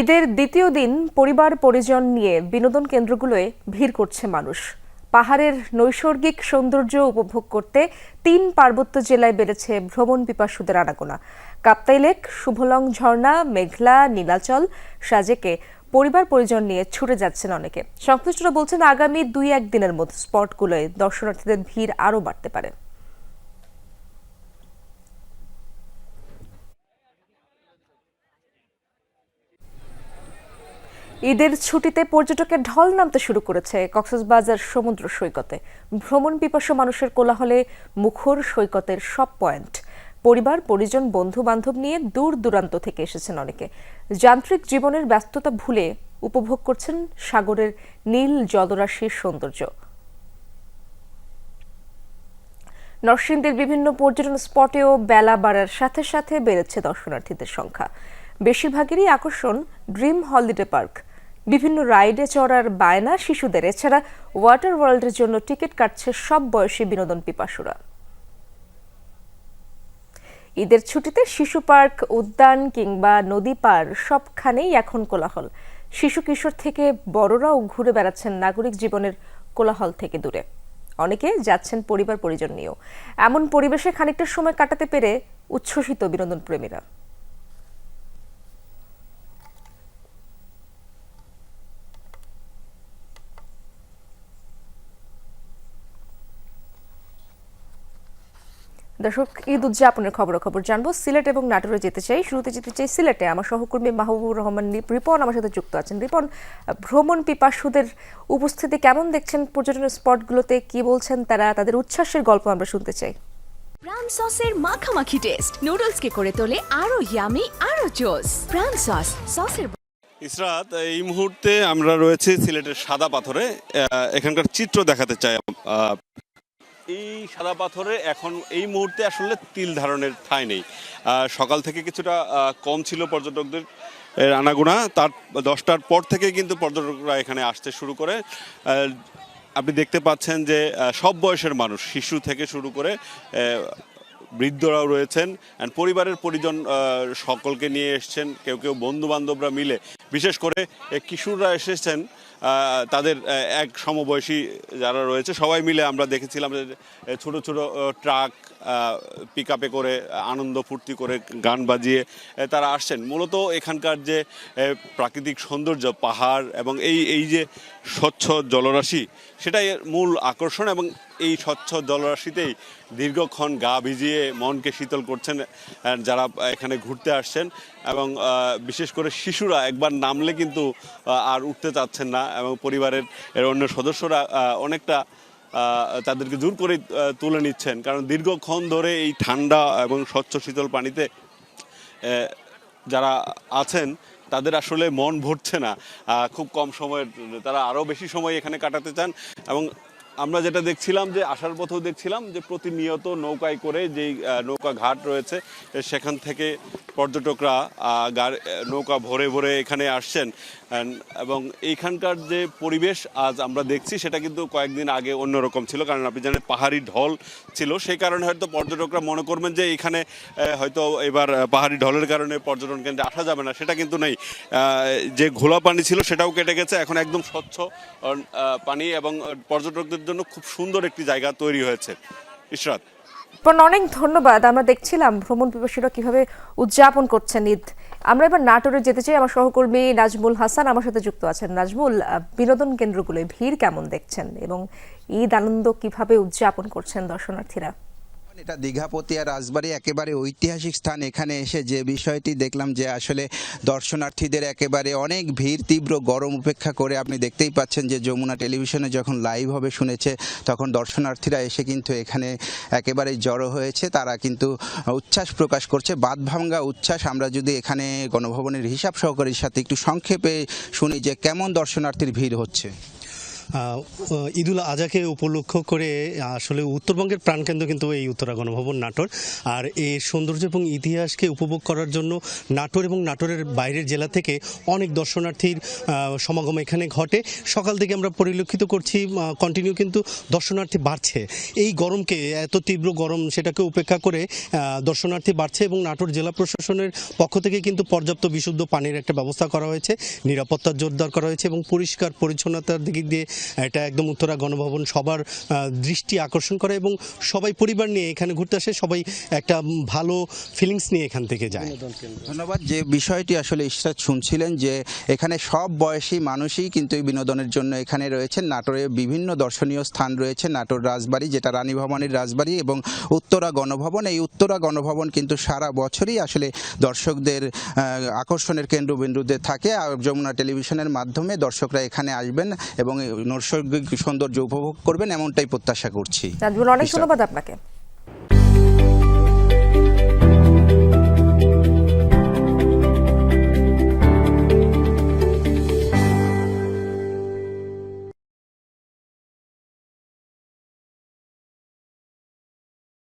ঈদের দ্বিতীয় দিন পরিবার পরিজন নিয়ে বিনোদন কেন্দ্রগুলোয় ভিড় করছে মানুষ। পাহাড়ের নৈসর্গিক সৌন্দর্য উপভোগ করতে তিন পার্বত্য জেলায় বেড়েছে ভ্রমণ পিপাসুদের আনাগোনা। কাপ্তাই লেক, শুভলং ঝর্ণা, মেঘলা, নীলাচল সাজেকে পরিবার পরিজন নিয়ে ছুটে যাচ্ছেন অনেকে। সংশ্লিষ্টরা বলছেন, আগামী দুই এক দিনের মধ্যে স্পটগুলোয় দর্শনার্থীদের ভিড় আরও বাড়তে পারে। ঈদের ছুটিতে পর্যটকের ঢল নামতে শুরু করেছে কক্সবাজার সমুদ্র সৈকতে। ভ্রমণ পিপাসু মানুষের কোলাহলে মুখর সৈকতের সব পয়েন্ট। পরিবার, পরিজন বন্ধু বান্ধব নিয়ে দূর দূরান্ত থেকে এসেছেন অনেকে। যান্ত্রিক জীবনের ব্যস্ততা ভুলে উপভোগ করছেন সাগরের নীল জলরাশির সৌন্দর্য। নরসিংদীর বিভিন্ন পর্যটন স্পটেও বেলা বাড়ার সাথে সাথে বেড়েছে দর্শনার্থীদের সংখ্যা। বেশিরভাগেরই আকর্ষণ ড্রিম হলিডে পার্ক। বিভিন্ন রাইডে চড়ার বায়না শিশুদের। এছাড়া ওয়াটার ওয়ার্ল্ডের জন্য টিকিট কাটছে সব বয়সী বিনোদন পিপাসুরা। ঈদের ছুটিতে শিশু পার্ক, উদ্যান কিংবা নদী পার সবখানেই এখন কোলাহল। শিশু কিশোর থেকে বড়রাও ঘুরে বেড়াচ্ছেন নাগরিক জীবনের কোলাহল থেকে দূরে। অনেকে যাচ্ছেন পরিবার পরিজন নিয়েও। এমন পরিবেশে খানিকটা সময় কাটাতে পেরে উচ্ছ্বসিত বিনোদন প্রেমীরা দর্শক ঈদ উদযাপনের খবরাখবর জানব। সিলেট এবং নাটোরে যেতে চাই শুরুতে যেতে চাই সিলেটে। আমার সহকর্মী মাহবুবুর রহমান রিপন আমার সাথে যুক্ত আছেন। রিপন ভ্রমণ পিপাসুদের উপস্থিতি কেমন দেখছেন? পর্যটনের স্পটগুলোতে কি বলছেন তারা? তাদের উচ্ছ্বাসের গল্প আমরা শুনতে চাই। প্রাণ সসের মাখামাখি টেস্ট। নুডলসকে করে তোলে আরও ইয়ামি আরও জোস প্রাণ সস সসের ইসরাত এই মুহূর্তে আমরা রয়েছি সিলেটের সাদা পাথরে। এখানকার চিত্র দেখাতে চাই। এই সাদা পাথরে এখন এই মুহূর্তে আসলে তিল ধারণের ঠাঁই নেই। সকাল থেকে কিছুটা কম ছিল পর্যটকদের আনাগোনা। তার, দশটার পর থেকে কিন্তু পর্যটকরা এখানে আসতে শুরু করে। আপনি দেখতে পাচ্ছেন যে সব বয়সের মানুষ, শিশু থেকে শুরু করে বৃদ্ধরাও রয়েছেন। অ্যান্ড পরিবারের পরিজন সকলকে নিয়ে এসছেন। কেউ কেউ বন্ধু বান্ধবরা মিলে বিশেষ করে কিশোররা এসেছেন তাদের এক সমবয়সী যারা রয়েছে, সবাই মিলে আমরা দেখেছিলাম যে ছোট ছোট ট্রাক পিক আপে করে আনন্দ ফুর্তি করে গান বাজিয়ে তারা আসছেন। মূলত এখানকার যে প্রাকৃতিক সৌন্দর্য, পাহাড় এবং এই এই যে স্বচ্ছ জলরাশি, সেটাই মূল আকর্ষণ এবং এই স্বচ্ছ জলরাশিতেই দীর্ঘক্ষণ গা ভিজিয়ে মনকে শীতল করছেন যারা এখানে ঘুরতে আসছেন এবং বিশেষ করে শিশুরা একবার নামলে কিন্তু আর উঠতে চাচ্ছেন না এবং পরিবারের, এর অন্য সদস্যরা অনেকটা তাদেরকে দূর করে তুলে নিচ্ছেন। কারণ দীর্ঘক্ষণ ধরে এই ঠান্ডা এবং স্বচ্ছ শীতল পানিতে যারা আছেন, তাদের আসলে মন ভরছে না। খুব কম সময়ের, তারা আরও বেশি সময় এখানে কাটাতে চান এবং আমরা যেটা দেখছিলাম যে আসার পথেও দেখছিলাম যে প্রতিনিয়ত নৌকায় করে যেই নৌকা ঘাট রয়েছে সেখান থেকে পর্যটকরা নৌকা ভরে ভরে এখানে আসছেন। এবং এইখানকার যে পরিবেশ আজ আমরা দেখছি সেটা কিন্তু কয়েকদিন আগে অন্যরকম ছিল কারণ আপনি জানেন পাহাড়ি ঢল ছিল। সেই কারণে হয়তো পর্যটকরা মনে করবেন যে এখানে হয়তো এবার পাহাড়ি ঢলের কারণে পর্যটন কেন্দ্রে আসা যাবে না সেটা কিন্তু নেই। যে ঘোলা পানি ছিল সেটাও কেটে গেছে এখন একদম স্বচ্ছ পানি এবং আহ, পর্যটকদের জন্য খুব সুন্দর একটি জায়গা তৈরি হয়েছে। ইশরাত। অনেক ধন্যবাদ। আমরা দেখছিলাম ভ্রমণ পিপাসীরা কীভাবে উদযাপন করছেন ঈদ। আমরা এবার নাটোরে যেতে চাই। আমার সহকর্মী নাজমুল হাসান আমার সাথে যুক্ত আছেন। নাজমুল বিনোদন কেন্দ্রগুলোয় ভিড় কেমন দেখছেন এবং ঈদ আনন্দ কীভাবে উদযাপন করছেন দর্শনার্থীরা? এটা দীঘাপতিয়া রাজবাড়ি একেবারে ঐতিহাসিক স্থান। এখানে এসে যে বিষয়টি দেখলাম যে আসলে দর্শনার্থীদের একেবারে অনেক ভিড়, তীব্র গরম উপেক্ষা করে আপনি দেখতেই পাচ্ছেন যে যমুনা টেলিভিশনে যখন লাইভ হবে শুনেছে, তখন দর্শনার্থীরা এসে কিন্তু এখানে একেবারে জড়ো হয়েছে। তারা কিন্তু উচ্ছ্বাস প্রকাশ করছে। বাদভাঙ্গা উচ্ছ্বাস আমরা যদি এখানে গণভবনের হিসাব সহকারীর সাথে একটু সংক্ষেপে শুনি যে কেমন দর্শনার্থীর ভিড় হচ্ছে। ঈদুল আজাকে উপলক্ষ করে আসলে উত্তরবঙ্গের প্রাণকেন্দ্র কিন্তু এই উত্তরা গণভবন নাটোর। আর এই সৌন্দর্য এবং ইতিহাসকে উপভোগ করার জন্য নাটোর এবং নাটোরের বাইরের জেলা থেকে অনেক দর্শনার্থীর সমাগম এখানে ঘটে। সকাল থেকে আমরা পরিলক্ষিত করছি কন্টিনিউ কিন্তু দর্শনার্থী বাড়ছে। এই গরমকে, এত তীব্র গরম সেটাকে উপেক্ষা করে দর্শনার্থী বাড়ছে এবং নাটোর জেলা প্রশাসনের পক্ষ থেকে কিন্তু পর্যাপ্ত বিশুদ্ধ পানির একটা ব্যবস্থা করা হয়েছে। নিরাপত্তা জোরদার করা হয়েছে এবং পরিষ্কার পরিচ্ছন্নতার দিক দিয়ে এটা একদম উত্তরা গণভবন সবার দৃষ্টি আকর্ষণ করে এবং সবাই পরিবার নিয়ে এখানে ঘুরতে আসে, সবাই একটা ভালো ফিলিংস নিয়ে এখান থেকে যায়। ধন্যবাদ। যে বিষয়টি আসলে ইশরাত শুনছিলেন যে এখানে সব বয়সী মানুষই কিন্তু এই বিনোদনের জন্য এখানে রয়েছেন। নাটোরে বিভিন্ন দর্শনীয় স্থান রয়েছে, নাটোর রাজবাড়ি, যেটা রানী ভবনের রাজবাড়ি এবং উত্তরা গণভবন। এই উত্তরা গণভবন কিন্তু সারা বছরই আসলে দর্শকদের আকর্ষণের কেন্দ্রবিন্দুতে থাকে। আর যমুনা টেলিভিশনের মাধ্যমে দর্শকরা এখানে আসবেন এবং নৈসর্গিক সৌন্দর্য উপভোগ করবেন এমনটাই প্রত্যাশা করছি। অনেক ধন্যবাদ আপনাকে।